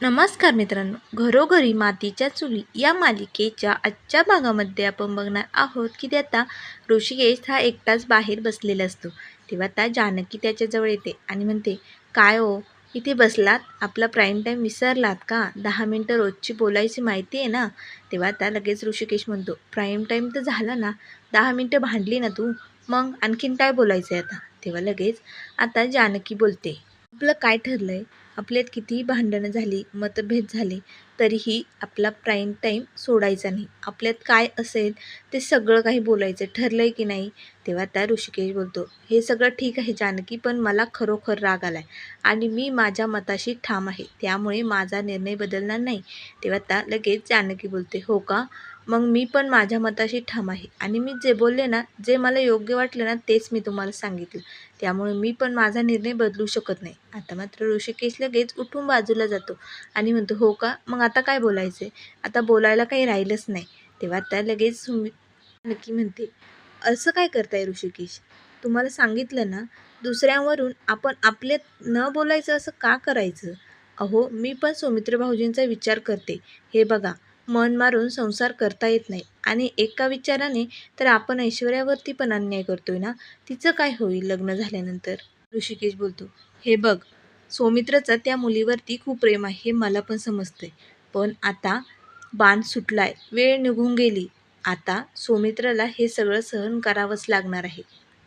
नमस्कार मित्रांनो घरोघरी मातीच्या चुली या मालिकेच्या आजच्या भागामध्ये आपण बघणार आहोत की ते आता ऋषिकेश हा एकटाच बाहेर बसलेला असतो. तेव्हा आता जानकी त्याच्याजवळ येते आणि म्हणते काय हो इथे बसलात? आपला प्राईम टाईम विसरलात का? दहा मिनटं रोजची बोलायची माहिती आहे ना? तेव्हा आता लगेच ऋषिकेश म्हणतो प्राईम टाईम तर झाला ना दहा मिनटं भांडली ना तू? मग आणखीन काय बोलायचं आहे आता? तेव्हा लगेच आता जानकी बोलते आपलं काय ठरलं आहे आपल्यात कितीही भांडणं झाली मतभेद झाले तरीही आपला प्राईम टाईम सोडायचा नाही. आपल्यात काय असेल ते सगळं काही बोलायचं. ठरलं आहे की नाही तेव्हा त्या ऋषिकेश बोलतो हे सगळं ठीक आहे जानकी पण मला खरोखर राग आला आहे आणि मी माझ्या मताशी ठाम आहे. त्यामुळे माझा निर्णय बदलणार नाही. तेव्हा त्या लगेच जानकी बोलते हो का? मग मी पण माझ्या मताशी ठाम आहे आणि मी जे बोलले ना जे मला योग्य वाटलं ना तेच मी तुम्हाला सांगितलं. त्यामुळे मी पण माझा निर्णय बदलू शकत नाही. आता मात्र ऋषिकेश लगेच उठून बाजूला जातो आणि म्हणतो हो का? मग आता काय बोलायचं आहे आता बोलायला काही राहिलंच नाही. तेव्हा त्या लगेच सुमी नक्की म्हणते असं काय करताय ऋषिकेश? तुम्हाला सांगितलं ना दुसऱ्यांवरून आपण आपले न बोलायचं असं का करायचं? अहो मी पण सौमित्र भाऊजींचा विचार करते. हे बघा मन मारून संसार करता येत नाही. आणि एका विचाराने तर आपण ऐश्वर्यावरती पण अन्याय करतोय ना? तिचं काय होईल लग्न झाल्यानंतर? ऋषिकेश बोलतो हे बघ सौमित्रचं त्या मुलीवरती खूप प्रेम आहे हे मला पण समजतंय. पण आता बाण सुटलाय वेळ निघून गेली. आता सौमित्राला हे सगळं सहन करावंच लागणार आहे.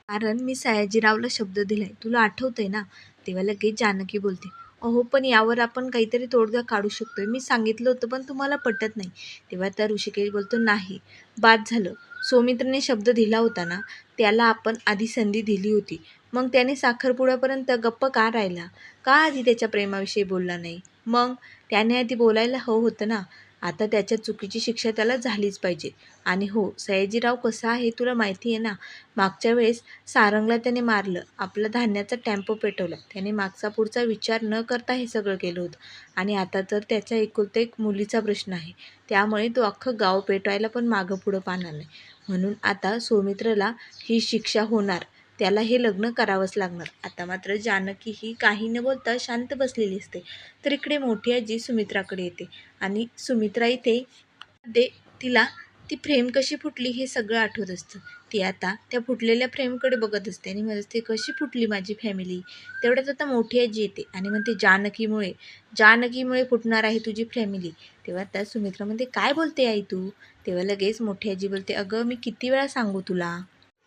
कारण मी सयाजीरावला शब्द दिलाय तुला आठवतंय ना? तेव्हा लगेच जानकी बोलते अहो पण यावर आपण काहीतरी तोडगा काढू शकतोय. मी सांगितलं होतं पण तुम्हाला पटत नाही. तेव्हा त्या ऋषिकेश बोलतो नाही. बाद झालं. सौमित्रने शब्द दिला होता ना त्याला आपण आधी संधी दिली होती. मग त्याने साखरपुड्यापर्यंत गप्प का राहिला? का आधी त्याच्या प्रेमाविषयी बोलला नाही? मग? त्याने आधी बोलायला हवं होतं ना. आता त्याच्या चुकीची शिक्षा त्याला झालीच पाहिजे. आणि हो सयाजीराव कसा आहे तुला माहिती आहे ना? मागच्या वेळेस सारंगला त्याने मारलं. आपला धान्याचा टॅम्पो पेटवला. त्याने मागचा पुढचा विचार न करता हे सगळं केलं होतं. आणि आता तर त्याच्या एकुलता एक मुलीचा प्रश्न आहे. त्यामुळे तो अख्खं गाव पेटवायला पण मागं पुढं पाहणार नाही. म्हणून आता सौमित्रला ही शिक्षा होणार. त्याला हे लग्न करावंच लागणार. आता मात्र जानकी ही काही न बोलता शांत बसलेली असते. तर इकडे मोठी आजी सुमित्राकडे येते आणि सुमित्रा इथे दे तिला ती फ्रेम कशी फुटली हे सगळं आठवत असतं. ती आता त्या फुटलेल्या फ्रेमकडे बघत असते आणि म्हणत असते कशी फुटली माझी फॅमिली तेवढ्यात आता मोठी आजी येते आणि म्हणते जानकीमुळे जानकीमुळे फुटणार आहे तुझी फॅमिली तेव्हा त्या सुमित्रा म्हणते काय बोलते आई तू? तेव्हा लगेच मोठी आजी बोलते अगं मी किती वेळा सांगू तुला?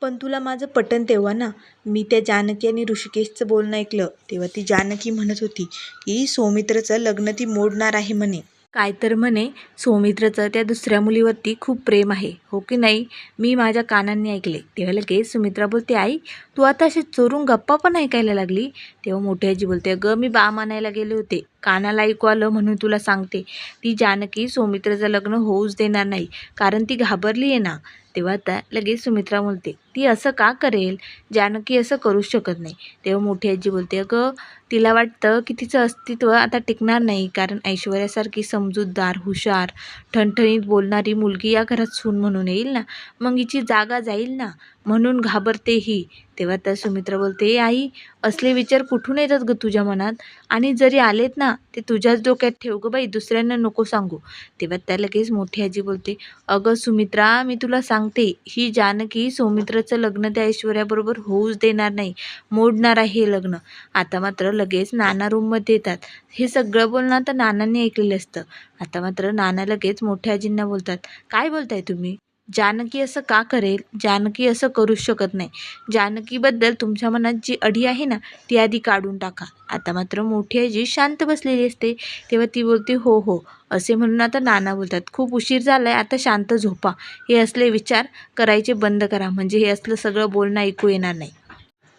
पण तुला माझं पटन तेव्हा ना मी त्या जानकी आणि ऋषिकेशचं बोलणं ऐकलं. तेव्हा ती जानकी म्हणत होती की सौमित्रचं लग्न ती मोडणार आहे म्हणे. काय तर म्हणे सौमित्रचं त्या दुसऱ्या मुलीवरती खूप प्रेम आहे हो की नाही? मी माझ्या कानांनी ऐकले. तेव्हा लगेच सुमित्रा बोलते आई तू आता अशी चोरून गप्पा पण ऐकायला लागली? तेव्हा मोठी आजी बोलते अगं मी बा मानायला गेले होते कानाला ऐकू आलं म्हणून तुला सांगते. ती जानकी सौमित्राचं लग्न होऊच देणार नाही कारण ती घाबरली आहे ना. तेव्हा त्या लगेच सुमित्रा बोलते ती असं का करेल? जानकी असं करूच शकत नाही. तेव्हा मोठी आजी बोलते अगं तिला वाटतं की तिचं अस्तित्व आता टिकणार नाही कारण ऐश्वर्यासारखी समजूतदार हुशार ठणठणीत बोलणारी मुलगी या घरात सून म्हणून येईल ना? मग हिची जागा जाईल ना? म्हणून घाबरते ही. तेव्हा त्या सुमित्रा बोलते आई असले विचार कुठून येतात ग तुझ्या मनात? आणि जरी आलेत ना ते तुझ्याच डोक्यात ठेव ग बाई दुसऱ्यांना नको सांगू. तेव्हा त्या लगेच मोठी आजी बोलते अगं सुमित्रा मी तुला सांगते ही जानकी सौमित्राचं लग्न त्या ऐश्वर्याबरोबर होऊच देणार नाही मोडणार आहे हे लग्न. आता मात्र लगेच नाना रूममध्ये येतात. हे सगळं बोलणं आता नानांनी ऐकलेलं असतं. आता मात्र नाना लगेच मोठ्या आजींना बोलतात काय बोलताय तुम्ही? जानकी असं का करेल? जानकी असं करूच शकत नाही. जानकीबद्दल तुमच्या मनात जी अढी आहे ना ती आधी काढून टाका. आता मात्र मोठी आजी शांत बसलेली असते. तेव्हा ती बोलते हो हो. असे म्हणून आता नाना बोलतात. खूप उशीर झाला आहे आता शांत झोपा. हे असले विचार करायचे बंद करा. म्हणजे हे असलं सगळं बोलणं ऐकू येणार नाही.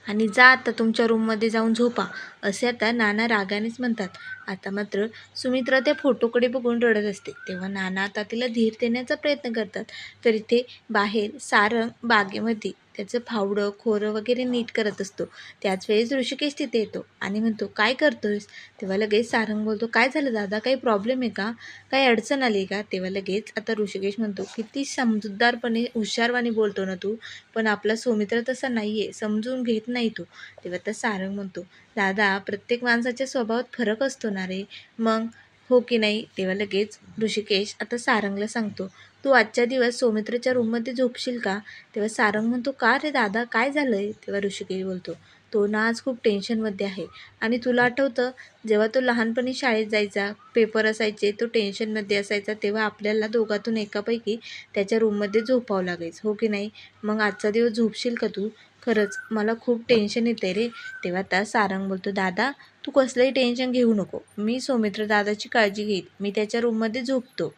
आणि जा आता तुमच्या रूममध्ये जाऊन झोपा. असे आता नाना रागानेच म्हणतात. आता मात्र सुमित्रा त्या फोटोकडे बघून रडत असते. तेव्हा नाना आता तिला धीर देण्याचा प्रयत्न करतात. तर इथे बाहेर सारंग बागेमध्ये त्याचं फावडं खोरं वगैरे नीट करत असतो. त्याच वेळेस ऋषिकेश तिथे येतो आणि म्हणतो काय करतोयस? तेव्हा लगेच सारंग बोलतो काय झालं दादा? काही प्रॉब्लेम आहे का? काही अडचण आली का? तेव्हा लगेच आता ऋषिकेश म्हणतो किती समजूतदारपणे हुशारवाणी बोलतो ना तू पण आपला सौमित्र तसा नाही आहे समजून घेत नाही तो. तेव्हा तर सारंग म्हणतो दादा प्रत्येक माणसाच्या स्वभावात फरक असतो होणार आहे. मग? हो की नाही? तेव्हा लगेच ऋषिकेश आता सारंगला सांगतो. तू आजच्या दिवस सौमित्रच्या रूममध्ये झोपशील का? तेव्हा सारंग म्हणतो का रे दादा? काय झालं आहे तेव्हा ऋषिकेश बोलतो तो ना आज खूप टेन्शनमध्ये आहे. आणि तुला आठवतं जेव्हा तो लहानपणी शाळेत जायचा पेपर असायचे तो टेन्शनमध्ये असायचा तेव्हा आपल्याला दोघातून एकापैकी त्याच्या रूममध्ये झोपावं लागायचं. हो की नाही? मग आजचा दिवस झोपशील का तू? खरंच मला खूप टेन्शन येते रे. तेव्हा त्या सारंग बोलतो दादा तू कसलंही टेन्शन घेऊ नको. मी सौमित्र दादाची काळजी घेईन. मी त्याच्या रूममध्ये झोपतो.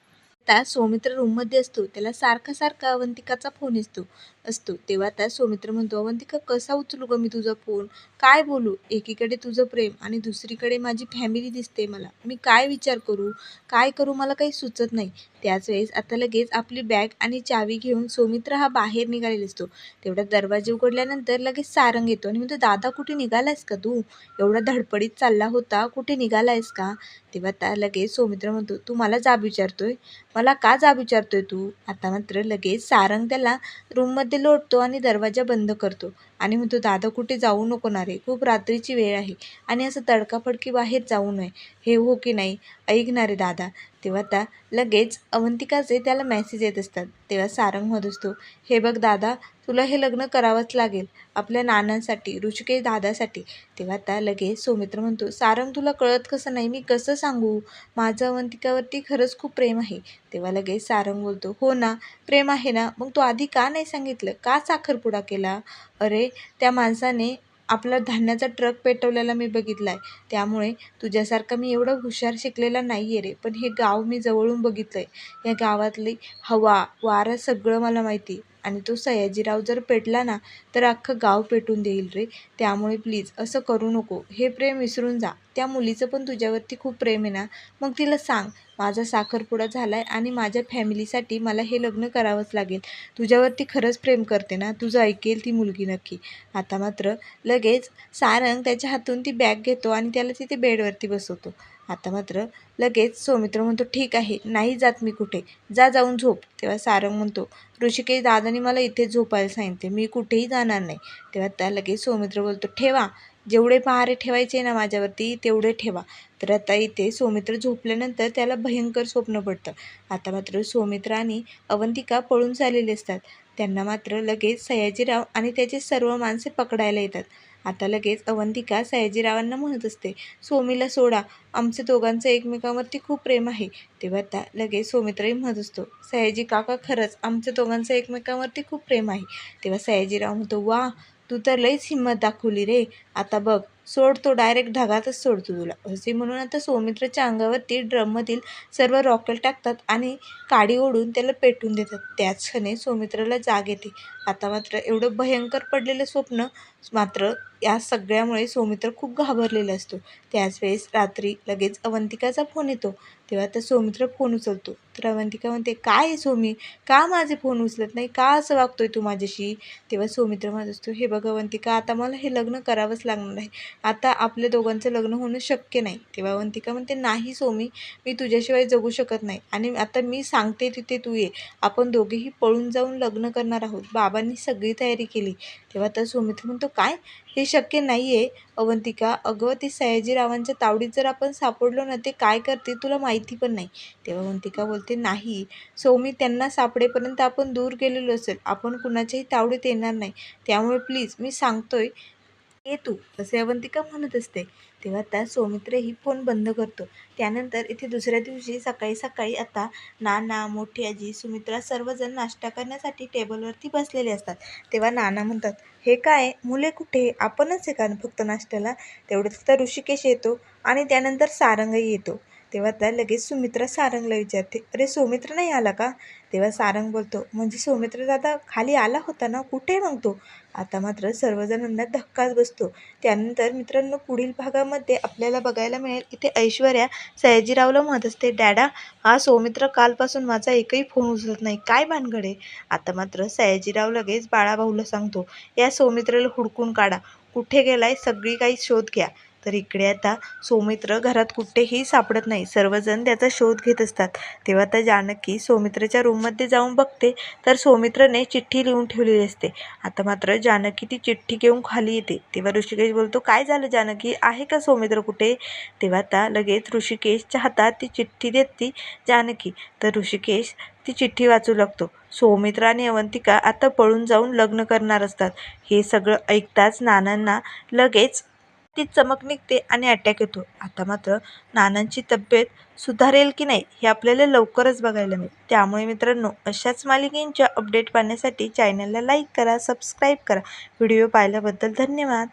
त्या सौमित्र रूममध्ये असतो. त्याला सारखा सारखा अवंतिकाचा फोन असतो असतो. तेव्हा त्या सौमित्र म्हणतो अवंतिका कसा उचलू ग मी तुझा फोन? काय बोलू? एकीकडे तुझं प्रेम आणि दुसरीकडे माझी फॅमिली दिसते मला. मी काय विचार करू? काय करू मला काही सुचत नाही. त्याच वेळेस आता लगेच आपली बॅग आणि चावी घेऊन सौमित्र हा बाहेर निघालेला असतो. तेवढा दरवाजे उघडल्यानंतर लगेच सारंग येतो आणि म्हणतो दादा कुठे निघालायस का तू? एवढा धडपडीत चालला होता. कुठे निघालायस का? तेव्हा त्या लगेच सौमित्र म्हणतो तू मला जाब विचारतोय? मला का जाब विचारतोय तू? आता मात्र लगेच सारंग त्याला रूममध्ये लोटतो आणि दरवाजा बंद करतो. आणि म्हणतो दादा कुठे जाऊ नको ना रे खूप रात्रीची वेळ आहे आणि असं तडकाफडकी बाहेर जाऊ नये हे हो की नाही? ऐकणार रे दादा. तेव्हा त्या लगेच अवंतिकाचे त्याला मेसेज येत असतात. तेव्हा सारंग म्हणत असतो हे बघ दादा तुला हे लग्न करावंच लागेल आपल्या नानांसाठी ऋषिकेश दादासाठी. तेव्हा त्या लगेच सौमित्र म्हणतो सारंग तुला कळत कसं नाही? मी कसं सांगू? माझं अवंतिकावरती खरंच खूप प्रेम आहे. तेव्हा लगेच सारंग बोलतो हो ना प्रेम आहे ना मग तू आधी का नाही सांगितलं? का साखरपुडा केला? अरे त्या माणसाने आपला धान्याचा ट्रक पेटवलेला मी बघितला आहे त्यामुळे तुझ्यासारखा मी एवढं हुशार शिकलेला नाही आहे रे पण हे गाव मी जवळून बघितलं आहे या गावातली हवा वारं सगळं मला माहिती. आणि तो सयाजीराव जर पेटला ना तर अख्खं गाव पेटून देईल रे. त्यामुळे प्लीज असं करू नको. हे प्रेम विसरून जा. त्या मुलीचं पण तुझ्यावरती खूप प्रेम आहे ना? मग तिला सांग माझा साखरपुडा झाला आहे आणि माझ्या फॅमिलीसाठी मला हे लग्न करावंच लागेल. तुझ्यावरती खरंच प्रेम करते ना? तुझं ऐकेल ती मुलगी नक्की. आता मात्र लगेच सारंग त्याच्या हातून ती बॅग घेतो आणि त्याला तिथे बेडवरती बसवतो. आता मात्र लगेच सौमित्र म्हणतो ठीक आहे नाही जात मी कुठे. जा जाऊन झोप. तेव्हा सारंग म्हणतो ऋषिकेश दादाने मला इथे झोपायला सांगितले. मी कुठेही जाणार नाही. तेव्हा त्या लगेच सौमित्र बोलतो ठेवा जेवढे पहारे ठेवायचे ना माझ्यावरती तेवढे ठेवा. तर आता इथे सौमित्र झोपल्यानंतर त्याला भयंकर स्वप्न पडतं. आता मात्र सौमित्र आणि अवंतिका पळून चाललेले असतात. त्यांना मात्र लगेच सयाजीराव आणि त्याचे सर्व माणसे पकडायला येतात. आता लगेच अवंतिका सयाजीरावांना म्हणत असते सोमीला सोडा आमच्या दोघांचं एकमेकांवरती खूप प्रेम आहे. तेव्हा त्या लगेच सौमित्रही म्हणत असतो सयाजी काका खरंच आमच्या दोघांचं एकमेकांवरती खूप प्रेम आहे. तेव्हा सयाजीराव म्हणतो वा तू तर लईच हिंमत दाखवली रे. आता बघ सोड तो डायरेक्ट ढगातच सोडतो तुला. असे म्हणून आता सौमित्रच्या अंगावरती ड्रममधील सर्व रॉकेल टाकतात आणि काडी ओढून त्याला पेटून देतात. त्याच क्षणी सौमित्राला जाग येते. आता मात्र एवढं भयंकर पडलेलं स्वप्न मात्र या सगळ्यामुळे सौमित्र खूप घाबरलेला असतो. त्याच वेळेस रात्री लगेच अवंतिकाचा फोन येतो. तेव्हा तर सौमित्र फोन उचलतो. तर अवंतिका म्हणते काय आहे सोमी? का माझे फोन उचलत नाही? का असं वागतोय तू माझ्याशी? तेव्हा सौमित्र म्हणत असतो हे बघ अवंतिका आता मला हे लग्न करावंच लागणार आहे. आता आपल्या दोघांचं लग्न होणं शक्य नाही. तेव्हा अवंतिका म्हणते नाही सोमी मी तुझ्याशिवाय जगू शकत नाही. आणि आता मी सांगते तिथे तू ये. आपण दोघेही पळून जाऊन लग्न करणार आहोत. बाबांनी सगळी तयारी केली. तेव्हा तर सौमित्र म्हणतो काय? हे शक्य नाही आहे अवंतिका अगं ती सयाजीरावांच्या तावडीत जर आपण सापडलो ना ते काय करते तुला माहिती पण नाही. तेव्हा अवंतिका बोलते नाही सौमी त्यांना सापडेपर्यंत आपण दूर गेलेलो असेल. आपण कुणाच्याही तावडीत येणार नाही. त्यामुळे प्लीज मी सांगतोय ये तू असे अवंतिका म्हणत असते तेव्हा त्या सौमित्रही फोन बंद करतो. त्यानंतर इथे दुसऱ्या दिवशी सकाळी सकाळी आता नाना मोठी आजी सुमित्रा सर्वजण नाश्ता करण्यासाठी टेबलवरती बसलेले असतात. तेव्हा नाना म्हणतात हे काय? मुले कुठे? आपणच आहे का फक्त नाश्त्याला? तेवढंच तर ऋषिकेश येतो आणि त्यानंतर सारंगही येतो. तेव्हा त्या लगेच सुमित्रा सारंगला विचारते अरे सौमित्र नाही आला का? तेव्हा सारंग बोलतो म्हणजे सौमित्र दादा खाली आला होता ना? कुठे मग तो? आता मात्र सर्वजणांना धक्काच बसतो. त्यानंतर मित्रांनो पुढील भागामध्ये आपल्याला बघायला मिळेल इथे ऐश्वर्या सयाजीरावला म्हणत असते डॅडा हा सौमित्र कालपासून माझा एकही फोन उचलत नाही. काय भानगड आहे? आता मात्र सयाजीराव लगेच बाळाभाऊला सांगतो या सौमित्राला हुडकून काढा. कुठे गेलाय सगळी काही शोध घ्या. तर इकडे आता सौमित्र घरात कुठेही सापडत नाही. सर्वजण त्याचा शोध घेत असतात. तेव्हा आता जानकी सौमित्रच्या रूममध्ये जाऊन बघते. तर सौमित्रने चिठ्ठी लिहून ठेवलेली असते. आता मात्र जानकी ती चिठ्ठी घेऊन खाली येते. तेव्हा ऋषिकेश बोलतो काय झालं जानकी? आहे का सौमित्र कुठे? तेव्हा आता लगेच ऋषिकेशच्या हातात ती चिठ्ठी देते जानकी. तर ऋषिकेश ती चिठ्ठी वाचू लागतो. सौमित्र आणि अवंतिका आता पळून जाऊन लग्न करणार असतात. हे सगळं ऐकताच नानांना लगेच ती चमक निघते आणि अटॅक येतो. आता मात्र नानांची तब्येत सुधारेल की नाही हे आपल्याला लवकरच बघायला मिळेल. त्यामुळे मित्रांनो अशाच मालिकेंच्या अपडेट पाहण्यासाठी चॅनलला लाईक करा सबस्क्राईब करा. व्हिडिओ पाहिल्याबद्दल धन्यवाद.